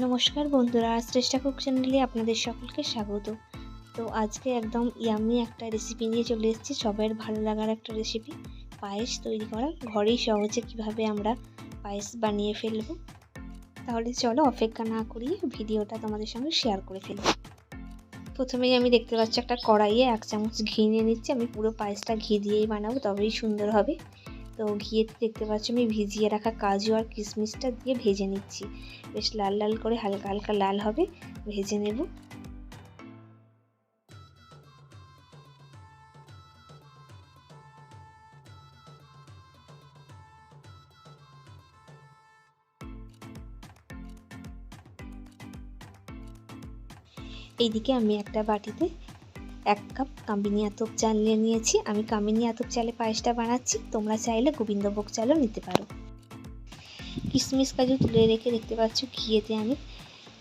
নমস্কার বন্ধুরা, শ্রেষ্ঠা কুক চ্যানেলে আপনাদের সকলকে স্বাগত। তো আজকে একদম ইয়ামি একটা রেসিপি নিয়ে চলে এসেছি, সবাইয়ের ভালো লাগার একটা রেসিপি পায়েস তৈরি করা, ঘরেই সহজে কীভাবে আমরা পায়েস বানিয়ে ফেলব। তাহলে চলো অপেক্ষা না করিয়ে ভিডিওটা তোমাদের সঙ্গে শেয়ার করে ফেলব প্রথমেই আমি দেখতে পাচ্ছি একটা কড়াইয়ে এক চামচ ঘি নিয়ে নিচ্ছি, আমি পুরো পায়েসটা ঘি দিয়েই বানাবো, তবেই সুন্দর হবে। তো ঘিয়েতে দেখতে পাচ্ছি, আমি ভিজিয়ে রাখা কাজু আর কিশমিশটা দিয়ে ভেজে নিচ্ছি। বেশ লাল লাল করে হালকা হালকা লাল হবে, ভেজে নেব। এইদিকে আমি একটা বাটিতে এক কাপ কামিনী আতপ চাল নিয়ে নিয়েছি। আমি কামিনী আতপ চালে পায়েসটা বানাচ্ছি। তোমরা চাইলে গোবিন্দভোগ চালও নিতে পারো। কিশমিশ কাজু তুলে রেখে দেখতে পাচ্ছ ঘিয়েতে আমি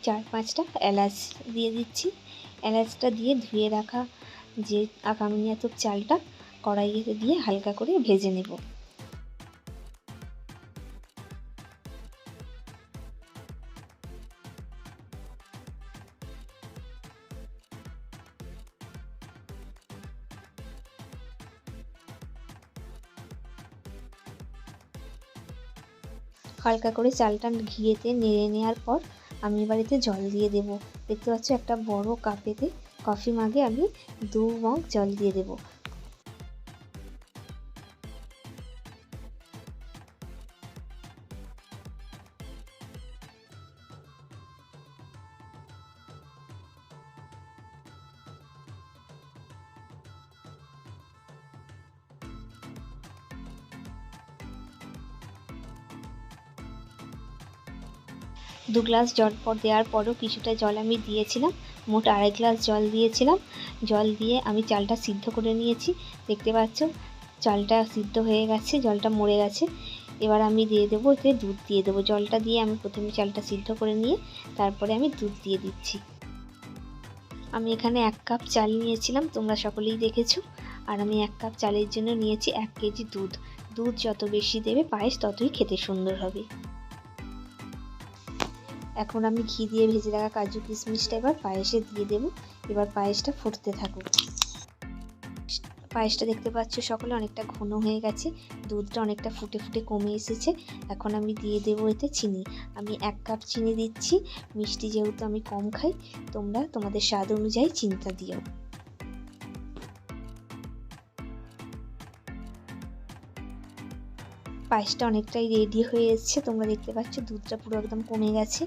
চার পাঁচটা এলাচ দিয়ে দিচ্ছি। এলাচটা দিয়ে ধুয়ে রাখা যে কামিনি আতপ চালটা কড়াইয়ে দিয়ে হালকা করে ভেজে নেব। হালকা করে চালটা ঘিয়েতে নেড়ে নেওয়ার পর আমি বাড়িতে জল দিয়ে দেব। দেখতে পাচ্ছ একটা বড় কাপেতে কফি মাগে আমি দু মগ জল দিয়ে দেব। দু গ্লাস জল পর দেওয়ার পরও কিছুটা জল আমি দিয়েছিলাম, মোট আড়াই গ্লাস জল দিয়েছিলাম। জল দিয়ে আমি চালটা সিদ্ধ করে নিয়েছি। দেখতে পাচ্ছ, চালটা সিদ্ধ হয়ে গেছে, জলটা মরে গেছে। এবার আমি দিয়ে দেবো এতে দুধ দিয়ে দেবো। জলটা দিয়ে আমি প্রথমে চালটা সিদ্ধ করে নিয়ে তারপরে আমি দুধ দিয়ে দিচ্ছি। আমি এখানে এক কাপ চাল নিয়েছিলাম, তোমরা সকলেই দেখেছ। আর আমি এক কাপ চালের জন্য নিয়েছি এক কেজি দুধ। দুধ যত বেশি দেবে পায়েস ততই খেতে সুন্দর হবে। এখন আমি ঘি দিয়ে ভেজে রাখা কাজু কিশমিশটা এবার পায়েসে দিয়ে দেব। এবার পায়েসটা ফুটতে থাকুক। পায়েসটা দেখতে পাচ্ছ সকলে অনেকটা ঘন হয়ে গেছে। দুধটা অনেকটা ফুটে ফুটে কমে এসেছে। এখন আমি দিয়ে দেবো এতে চিনি। আমি এক কাপ চিনি দিচ্ছি। মিষ্টি যেহেতু আমি কম খাই, তোমরা তোমাদের স্বাদ অনুযায়ী চিনিটা দিও। পায়েসটা অনেকটাই রেডি হয়ে এসছে। তোমরা দেখতে পাচ্ছ, দুধটা পুরো একদম কমে গেছে।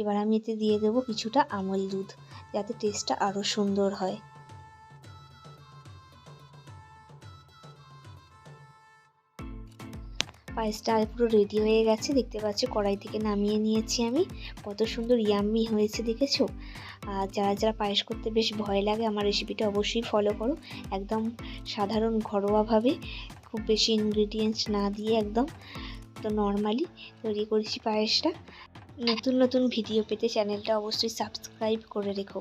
এবার আমি এতে দিয়ে দেবো কিছুটা আমল দুধ, যাতে টেস্টটা আরও সুন্দর হয়। পায়েসটা পুরো রেডি হয়ে গেছে। দেখতে পাচ্ছ কড়াই থেকে নামিয়ে নিয়েছি আমি। কত সুন্দর ইয়াম্মি হয়েছে, দেখেছ? আর যারা যারা পায়েস করতে বেশ ভয় লাগে, আমার রেসিপিটা অবশ্যই ফলো করো। একদম সাধারণ ঘরোয়াভাবে, খুব বেশি ইনগ্রিডিয়েন্টস না দিয়ে একদম তো নর্মালি তৈরি করেছি পায়েসটা। নতুন নতুন ভিডিও পেতে চ্যানেলটা অবশ্যই সাবস্ক্রাইব করে রেখো।